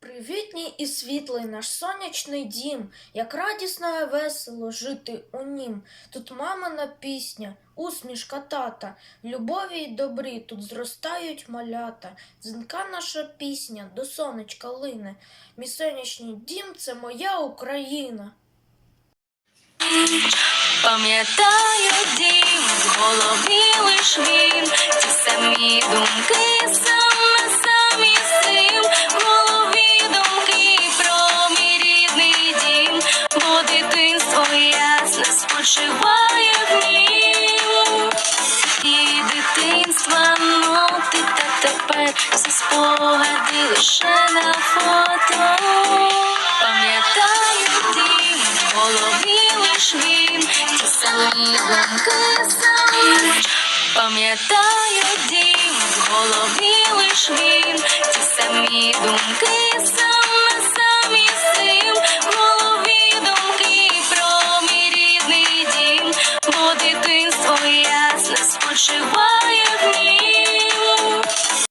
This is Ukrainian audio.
Привітній і світлий наш сонячний дім, як радісно і весело жити у нім. Тут мамина пісня, усмішка тата, в любові й добрі тут зростають малята. Дзвінка наша пісня до сонечка лине. Мій сонячний дім це моя Україна. Пам'ятаю дім, в голові лиш він, ті самі думки, спочиває в нім. І дитинства ноти та тепер всі спогади лише на фото. Пам'ятаю дім, голові лиш він, ті самі думки сам. Пам'ятаю дім, в голові лиш він, ті самі думки саме Ruszyła